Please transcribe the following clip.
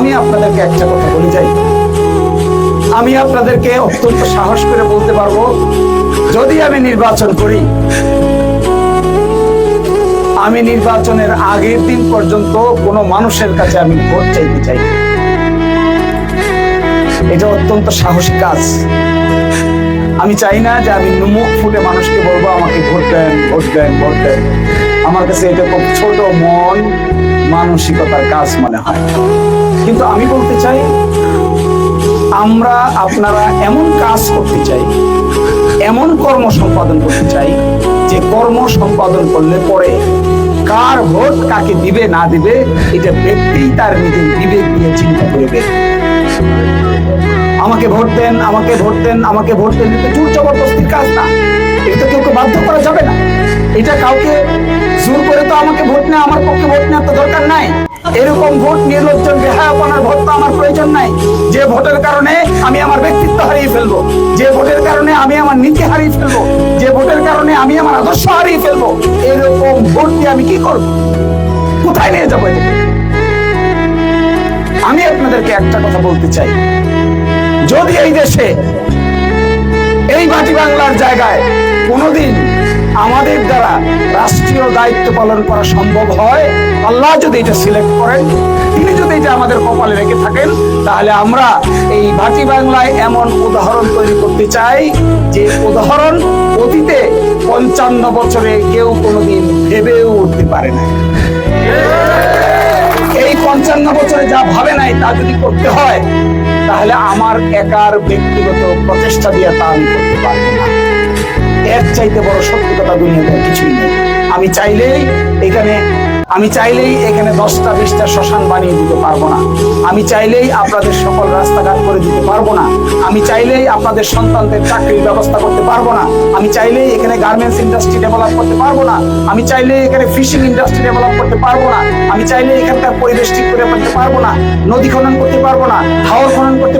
আমি আপনাদেরকে একটা কথা বলে যাই। আমি আপনাদেরকে অত্যন্ত সাহস করে বলতে পারব, যদি আমি নির্বাচন করি, আমি নির্বাচনের আগের দিন পর্যন্ত কোনো মানুষের কাছে আমি ভোট চাইতে চাই এটা অত্যন্ত সাহসী কাজ। আমি চাই না যে আমি মুখ ফুটে মানুষকে বলব, আমাকে ভোট দেন ভোট দেন ভোট দেন। আমার কাছে এটা খুব ছোট মন, মানসিকতার কাজ মনে হয়। কিন্তু আমি বলতে চাই, আমরা আপনারা এমন কাজ করতে চাই, এমন কর্ম সম্পাদন করতে চাই, যে কর্ম সম্পাদন করলে পরে কার ভোট কাকে দিবে, না দিবে, এটা ব্যক্তি তার নিজের বিবেক নিয়ে চিন্তা করবে আমাকে ভোট দেন, আমাকে ভোট দেন, আমাকে ভোট দেন, এটা জোর জবরদস্তির কাজ না। এটা কেউ বাধ্য করা যাবে না। এটা কাউকে নেওয়া আমার পক্ষে ভোট নেওয়ার তো দরকার নাই। এরকম ভোট নির্লজ্জন বেহায়াপনার ভোট তো আমার প্রয়োজন নাই। যে ভোটের কারণে আমি আমার ব্যক্তিত্ব হারিয়ে ফেলব, যে ভোটের কারণে আমি আমার নীতি হারিয়ে ফেলব, যে ভোটের কারণে আমি আমার আদর্শ হারিয়ে ফেলব, এরকম ভোট দিয়ে আমি কি করব? কোথায় নিয়ে যাব আমি আপনাদেরকে একটা কথা বলতে চাই। যদি এই দেশে এই মাটি বাংলার জায়গায় কোনোদিন আমাদের দ্বারা রাষ্ট্রীয় দায়িত্ব পালন করা সম্ভব হয়, আল্লাহ যদি এটা সিলেক্ট করেন, তিনি যদি এটা আমাদের কপালে রেখে থাকেন, তাহলে আমরা এই ভাটি বাংলায় এমন উদাহরণ তৈরি করতে চাই যে উদাহরণ অতীতে পঞ্চান্ন বছরে কেউ কোনোদিন ভেবেও উঠতে পারে না এই পঞ্চান্ন বছরে যা ভাবে নাই, তা যদি করতে হয়, তাহলে আমার একার ব্যক্তিগত প্রচেষ্টা দিয়ে তা আমি করতে পারব না। এর চাইতে বড় সত্যি কথা দুনিয়াতে কিছুই নেই। আমি চাইলেই এখানে, আমি চাইলেই এখানে দশটা বিশটা শ্মশান বানিয়ে দিতে পারব না। আমি চাইলেই আপনাদের সকল রাস্তাঘাট করে দিতে পারব না। আমি চাইলেই আপনাদের সন্তানদের চাকরির ব্যবস্থা করতে পারব না। আমি চাইলেই এখানে গার্মেন্টস ইন্ডাস্ট্রি ডেভেলপ করতে পারব না। আমি চাইলেই এখানে ফিশিং ইন্ডাস্ট্রি ডেভেলপ করতে পারব না। আমি চাইলেই এখানকার পরিবেশ ঠিক করে ফেলতে পারব না। নদী খনন করতে পারব না। হাওর খনন করতে